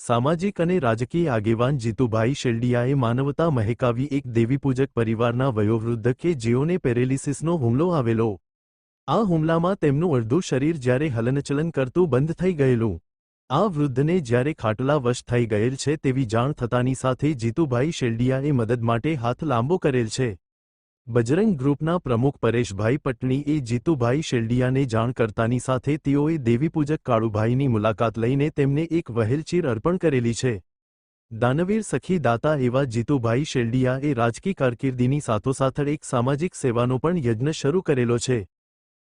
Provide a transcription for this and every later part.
સામાજિક અને રાજકીય આગેવાન જીતુભાઈ શેલડિયાએ માનવતા મહેકાવી એક દેવીપૂજક પરિવારના વયોવૃદ્ધ કે જેઓને પેરેલિસિસનો હુમલો આવેલો. આ હુમલામાં તેમનું અડધું શરીર જ્યારે હલનચલન કરતું બંધ થઈ ગયેલું. આ વૃદ્ધને જ્યારે ખાટલાવશ થઈ ગયેલ છે તેવી જાણ થતાની સાથે જીતુભાઈ શેલડિયાએ મદદ માટે હાથ લાંબો કરેલ છે. બજરંગ ગ્રુપના પ્રમુખ પરેશભાઈ પટણીએ જીતુભાઈ શેલડિયાને જાણ કરતાની સાથે તેઓએ દેવીપૂજક કાળુભાઈની મુલાકાત લઈને તેમને એક વહેલચીર અર્પણ કરેલી છે. દાનવીર સખી દાતા એવા જીતુભાઈ શેલડિયાએ રાજકીય કારકિર્દીની સાથોસાથ એક સામાજિક સેવાનો પણ યજ્ઞ શરૂ કરેલો છે.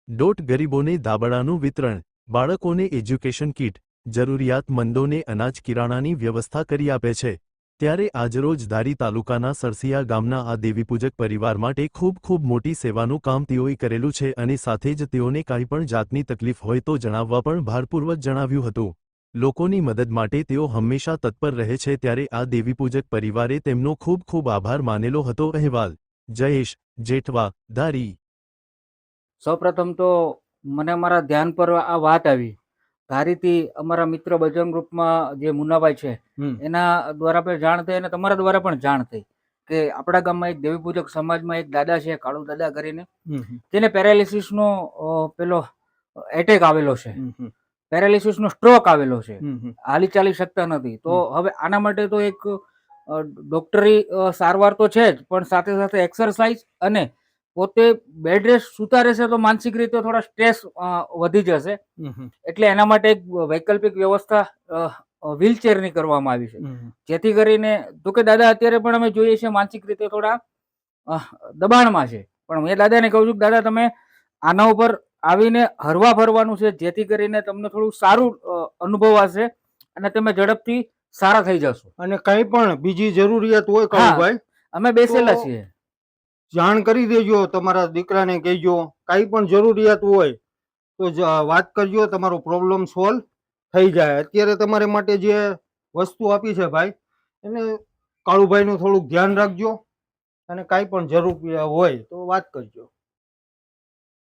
ડોટ ગરીબોને દાબડાનું વિતરણ, બાળકોને એજ્યુકેશન કીટ, જરૂરિયાતમંદોને અનાજ કિરાણાની વ્યવસ્થા કરી આપે છે. ત્યારે આજરોજ ધારી તાલુકાના સરસિયા ગામના આ દેવીપૂજક પરિવાર માટે ખૂબ ખૂબ મોટી સેવાનું કામ તેઓએ કરેલું છે અને સાથે જ તેઓને કાંઈ પણ જાતની તકલીફ હોય તો જણાવવા પણ ભારપૂર્વક જણાવ્યું હતું. લોકોની મદદ માટે તેઓ હંમેશા તત્પર રહે છે ત્યારે આ દેવીપૂજક પરિવારે તેમનો ખૂબ ખૂબ આભાર માનેલો હતો. અહેવાલ, જયેશ, જેઠવા, ધારી. સૌપ્રથમ તો મને મારા ધ્યાન પર આ વાત આવી. ધારીથી અમારા મિત્ર બજરંગ ગ્રુપમાં જે મુનાભાઈ છે એના દ્વારા પણ જાણ થઈ અને તમારા દ્વારા પણ જાણ થઈ કે આપણા ગામમાં એક દેવી પૂજક સમાજમાં એક દાદા છે કાળુ દાદા કરીને. તેને પેરાલિસિસનો પેલો એટેક આવેલો છે. પેરાલિસિસનો સ્ટ્રોક આવેલો છે. હાલી ચાલી શકતા નથી. તો હવે આના માટે તો એક ડોક્ટરી સારવાર તો છે જ પણ સાથે સાથે એક્સરસાઇઝ અને પોતે બેડ રેસ્ટ સુતા રહેશે તો માનસિક રીતે થોડા સ્ટ્રેસ વધી જશે. એટલે એના માટે એક વૈકલ્પિક વ્યવસ્થા વ્હીલચેરની કરવામાં આવી છે. જેથી કરીને તો કે દાદા અત્યારે પણ અમે જોઈએ છીએ માનસિક રીતે થોડા દબાણમાં છે. પણ મેં દાદાને કહું છું કે દાદા તમે આના ઉપર આવીને હરવા ફરવાનું છે જેથી કરીને તમને થોડું સારું અનુભવ હશે અને તમે ઝડપથી સારા થઈ જશો. અને કઈ પણ બીજી જરૂરિયાત હોય કહું ભાઈ અમે બેસેલા છીએ. જાણ કરી દેજો, તમારા દીકરાને કહેજો, કાંઈ પણ જરૂરિયાત હોય તો વાત કરજો, તમારો પ્રોબ્લેમ સોલ્વ થઈ જાય. અત્યારે તમારે માટે જે વસ્તુ આપી છે ભાઈ, એને કાળુભાઈનું થોડુંક ધ્યાન રાખજો અને કાંઈ પણ જરૂર હોય તો વાત કરજો.